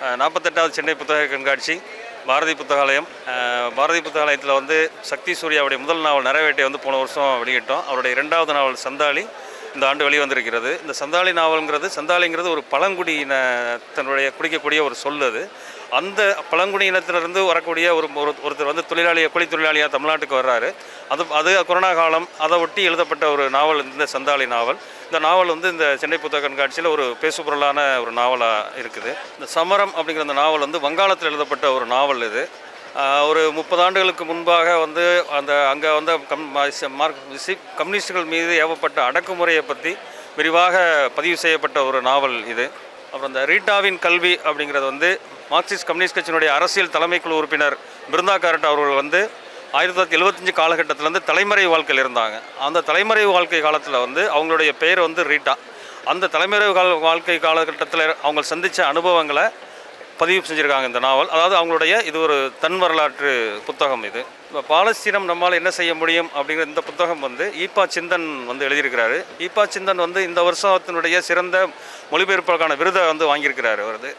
நாற்பத்தெட்டாவது சென்னை புத்தக கண்காட்சி பாரதி புத்தகாலயம். பாரதி புத்தகாலயத்தில் வந்து சக்தி சூர்யாவுடைய முதல் நாவல் நிறைவேட்டை வந்து போன வருஷம் வெளியிட்டோம். அவருடைய இரண்டாவது நாவல் சந்தாளி. இந்த ஆண்டு வெளிவந்திருக்கிறது. இந்த சந்தாளி நாவல்ங்கிறது சந்தாளிங்கிறது ஒரு பழங்குடியினத்தினுடைய குடிக்கக்கூடிய ஒரு சொல் அது. அந்த பழங்குடியினத்திலிருந்து வரக்கூடிய ஒரு ஒரு- ஒருத்தர் வந்து தொழிலாளியாக கூலி தொழிலாளியாக தமிழ்நாட்டுக்கு வர்றாரு. அது அது கொரோனா காலம் அதை ஒட்டி எழுதப்பட்ட ஒரு நாவல் இந்த சந்தாளி நாவல். இந்த நாவல் வந்து இந்த சென்னை புத்தக கண்காட்சியில் ஒரு பேசுபொருளான ஒரு நாவலாக இருக்குது. இந்த சமரம் அப்படிங்கிற அந்த நாவல் வந்து வங்காளத்தில் எழுதப்பட்ட ஒரு நாவல் இது. ஒரு முப்பது ஆண்டுகளுக்கு முன்பாக வந்து அந்த அங்கே வந்து கம் மார்க் கம்யூனிஸ்டுகள் மீது ஏவப்பட்ட அடக்குமுறையை பற்றி விரிவாக பதிவு செய்யப்பட்ட ஒரு நாவல் இது. அப்புறம் இந்த ரீட்டாவின் கல்வி அப்படிங்கிறது வந்து மார்க்சிஸ்ட் கம்யூனிஸ்ட் கட்சியினுடைய அரசியல் தலைமைக்குழு உறுப்பினர் பிருந்தா காரட் அவர்கள் வந்து ஆயிரத்தி தொள்ளாயிரத்தி எழுபத்தஞ்சு காலகட்டத்தில் வந்து தலைமறை வாழ்க்கையில் இருந்தாங்க. அந்த தலைமறை வாழ்க்கை காலத்தில் வந்து அவங்களுடைய பெயர் வந்து ரீட்டா. அந்த தலைமறை கால வாழ்க்கை காலகட்டத்தில் அவங்க சந்தித்த அனுபவங்களை பதிவு செஞ்சுருக்காங்க இந்த நாவல். அதாவது அவங்களுடைய இது ஒரு தன் வரலாற்று புத்தகம் இது. இப்போ பாலஸ்தீனம் நம்மால் என்ன செய்ய முடியும் அப்படிங்கிற இந்த புத்தகம் வந்து ஈப்பா சிந்தன் வந்து எழுதியிருக்கிறாரு. ஈப்பா சிந்தன் வந்து இந்த வருஷத்தினுடைய சிறந்த மொழிபெயர்ப்புக்கான விருதை வந்து வாங்கியிருக்கிறாரு அவரது.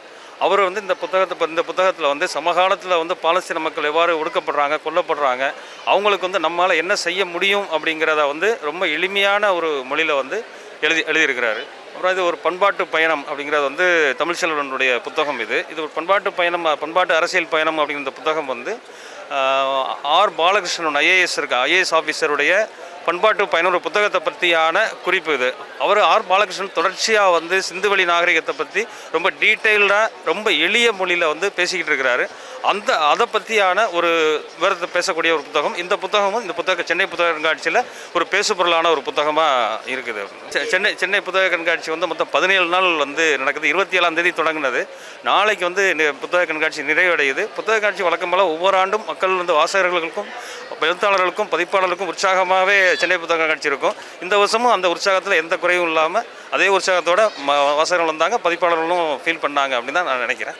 அவர் வந்து இந்த புத்தகத்தை இந்த புத்தகத்தில் வந்து சமகாலத்தில் வந்து பாலஸ்தீன மக்கள் எவ்வாறு ஒடுக்கப்படுறாங்க கொல்லப்படுறாங்க அவங்களுக்கு வந்து நம்மால் என்ன செய்ய முடியும் அப்படிங்கிறத வந்து ரொம்ப எளிமையான ஒரு மொழியில் வந்து எழுதி எழுதியிருக்கிறாரு. அப்புறம் இது ஒரு பண்பாட்டு பயணம் அப்படிங்கிறது வந்து தமிழ்ச்செல்வனுடைய புத்தகம் இது. இது ஒரு பண்பாட்டு பயணம் பண்பாட்டு அரசியல் பயணம் அப்படிங்கிற புத்தகம் வந்து ஆஹ், ஆர் பாலகிருஷ்ணன் ஐஏஎஸ் இருக்க. ஐஏஎஸ் ஆஃபீஸருடைய பண்பாட்டு பயணம் ஒரு புத்தகத்தை பற்றியான குறிப்பு இது. அவர் ஆர். பாலகிருஷ்ணன் தொடர்ச்சியாக வந்து சிந்துவெளி நாகரிகத்தை பற்றி ரொம்ப டீட்டெயில்டாக ரொம்ப எளிய மொழியில் வந்து பேசிக்கிட்டு இருக்கிறாரு. அந்த அதை பற்றியான ஒரு விவரத்தை பேசக்கூடிய ஒரு புத்தகம். இந்த புத்தகமும் இந்த புத்தக சென்னை புத்தக கண்காட்சியில் ஒரு பேசுபொருளான ஒரு புத்தகமாக இருக்குது. செ- சென்னை சென்னை புத்தக கண்காட்சி வந்து மொத்தம் பதினேழு நாள் வந்து நடக்குது. இருபத்தி ஏழாம் தேதி தொடங்கினது. நாளைக்கு வந்து புத்தக கண்காட்சி நிறைவடையுது. புத்தக கண்காட்சி வழக்கம் போல் ஒவ்வொரு ஆண்டும் மக்கள் வந்து வாசகர்களுக்கும் எழுத்தாளர்களுக்கும் பதிப்பாளர்களுக்கும் உற்சாகமாகவே சென்னை புத்தக கண்காட்சி இருக்கும் இந்த வருஷமும் அந்த உற்சாகத்தில் எந்த குறையும் இல்லாமல் அதே உற்சாகத்தோட ம வாசகர்கள் வந்தாங்க பதிப்பாளர்களும் ஃபீல் பண்ணாங்க அப்படின்னு தான் நான் நினைக்கிறேன்.